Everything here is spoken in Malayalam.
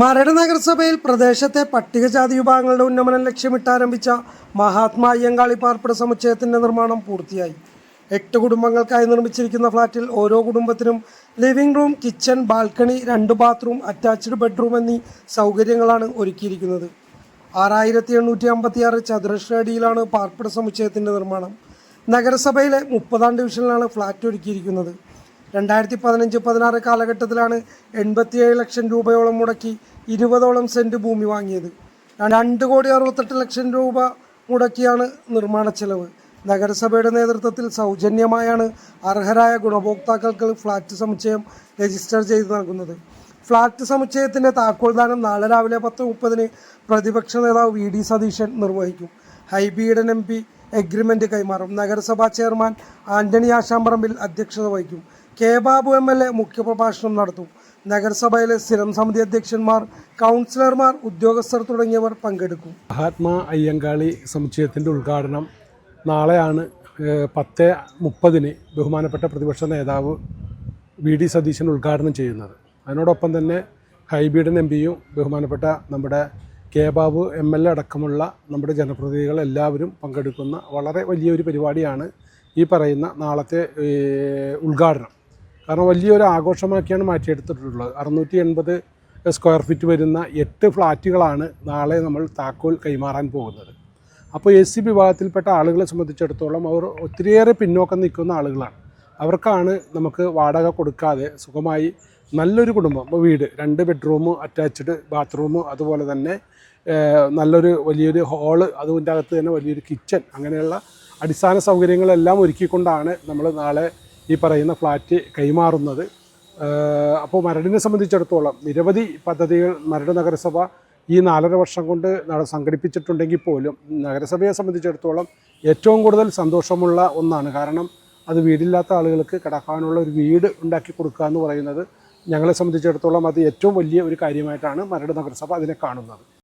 മരട് നഗരസഭയിൽ പ്രദേശത്തെ പട്ടികജാതി വിഭാഗങ്ങളുടെ ഉന്നമനം ലക്ഷ്യമിട്ട് ആരംഭിച്ച മഹാത്മാ അയ്യങ്കാളി പാർപ്പിട സമുച്ചയത്തിന്റെ നിർമ്മാണം പൂർത്തിയായി. എട്ട് കുടുംബങ്ങൾക്കായി നിർമ്മിച്ചിരിക്കുന്ന ഫ്ളാറ്റിൽ ഓരോ കുടുംബത്തിനും ലിവിംഗ് റൂം കിച്ചൺ ബാൽക്കണി രണ്ട് ബാത്റൂം അറ്റാച്ച്ഡ് ബെഡ്റൂം എന്നീ സൗകര്യങ്ങളാണ് ഒരുക്കിയിരിക്കുന്നത്. ആറായിരത്തി എണ്ണൂറ്റി അമ്പത്തിയാറ് ചതുരശ്ര അടിയിലാണ് പാർപ്പിട സമുച്ചയത്തിന്റെ നിർമ്മാണം. നഗരസഭയിലെ മുപ്പതാം ഡിവിഷനിലാണ് ഫ്ളാറ്റ് ഒരുക്കിയിരിക്കുന്നത്. രണ്ടായിരത്തി പതിനഞ്ച് പതിനാറ് കാലഘട്ടത്തിലാണ് എൺപത്തിയേഴ് ലക്ഷം രൂപയോളം മുടക്കി ഇരുപതോളം സെന്റ് ഭൂമി വാങ്ങിയത്. രണ്ട് കോടി അറുപത്തെട്ട് ലക്ഷം രൂപ മുടക്കിയാണ് നിർമ്മാണ ചെലവ്. നഗരസഭയുടെ നേതൃത്വത്തിൽ സൗജന്യമായാണ് അർഹരായ ഗുണഭോക്താക്കൾക്ക് ഫ്ലാറ്റ് സമുച്ചയം രജിസ്റ്റർ ചെയ്ത് നൽകുന്നത്. ഫ്ളാറ്റ് സമുച്ചയത്തിന്റെ താക്കോൽദാനം നാളെ രാവിലെ പത്ത് മുപ്പതിന് പ്രതിപക്ഷ നേതാവ് വി ഡി സതീശൻ നിർവഹിക്കും. ഹൈബീഡൻ എം പി എഗ്രിമെന്റ് കൈമാറും. നഗരസഭാ ചെയർമാൻ ആന്റണി ആശാമ്പറമ്പിൽ അധ്യക്ഷത വഹിക്കും. K Babu M L A മുഖ്യപ്രഭാഷണം നടത്തും. നഗരസഭയിലെ സ്ഥിരം സമിതി അധ്യക്ഷന്മാർ കൗൺസിലർമാർ ഉദ്യോഗസ്ഥർ തുടങ്ങിയവർ പങ്കെടുക്കും. മഹാത്മാ അയ്യങ്കാളി സമുച്ചയത്തിന്റെ ഉദ്ഘാടനം നാളെയാണ് പത്ത് മുപ്പതിന് ബഹുമാനപ്പെട്ട പ്രതിപക്ഷ നേതാവ് വി ഡി സതീശൻ ഉദ്ഘാടനം ചെയ്യുന്നത്. അതിനോടൊപ്പം തന്നെ ഹൈബീഡൻ എം പിയും ബഹുമാനപ്പെട്ട നമ്മുടെ K Babu M L A അടക്കമുള്ള നമ്മുടെ ജനപ്രതിനിധികൾ എല്ലാവരും പങ്കെടുക്കുന്ന വളരെ വലിയൊരു പരിപാടിയാണ് ഈ പറയുന്ന നാളത്തെ ഉദ്ഘാടനം. കാരണം വലിയൊരു ആഘോഷമാക്കിയാണ് മാറ്റിയെടുത്തിട്ടുള്ളത്. അറുന്നൂറ്റി എൺപത് സ്ക്വയർ ഫീറ്റ് വരുന്ന എട്ട് ഫ്ലാറ്റുകളാണ് നാളെ നമ്മൾ താക്കോൽ കൈമാറാൻ പോകുന്നത്. അപ്പോൾ എസ് സി വിഭാഗത്തിൽപ്പെട്ട ആളുകളെ സംബന്ധിച്ചിടത്തോളം അവർ ഒത്തിരിയേറെ പിന്നോക്കം നിൽക്കുന്ന ആളുകളാണ്. അവർക്കാണ് നമുക്ക് വാടക കൊടുക്കാതെ സുഖമായി നല്ലൊരു കുടുംബം. വീട് രണ്ട് ബെഡ്റൂം അറ്റാച്ച്ഡ് ബാത്റൂം അതുപോലെ തന്നെ നല്ലൊരു വലിയൊരു ഹാൾ അതിന്റെ അകത്ത് തന്നെ വലിയൊരു കിച്ചൺ അങ്ങനെയുള്ള അടിസ്ഥാന സൗകര്യങ്ങളെല്ലാം ഒരുക്കിക്കൊണ്ടാണ് നമ്മൾ നാളെ ഈ പറയുന്ന ഫ്ലാറ്റ് കൈമാറുന്നത്. അപ്പോൾ മരടിനെ സംബന്ധിച്ചിടത്തോളം നിരവധി പദ്ധതികൾ മരട് നഗരസഭ ഈ നാലര വർഷം കൊണ്ട് സംഘടിപ്പിച്ചിട്ടുണ്ടെങ്കിൽ പോലും നഗരസഭയെ സംബന്ധിച്ചിടത്തോളം ഏറ്റവും കൂടുതൽ സന്തോഷമുള്ള ഒന്നാണ്. കാരണം അത് വീടില്ലാത്ത ആളുകൾക്ക് കിടക്കാനുള്ള ഒരു വീട് ഉണ്ടാക്കി കൊടുക്കുക എന്ന് പറയുന്നത് ഞങ്ങളെ സംബന്ധിച്ചിടത്തോളം അത് ഏറ്റവും വലിയ ഒരു കാര്യമായിട്ടാണ് മരട് നഗരസഭ അതിനെ കാണുന്നത്.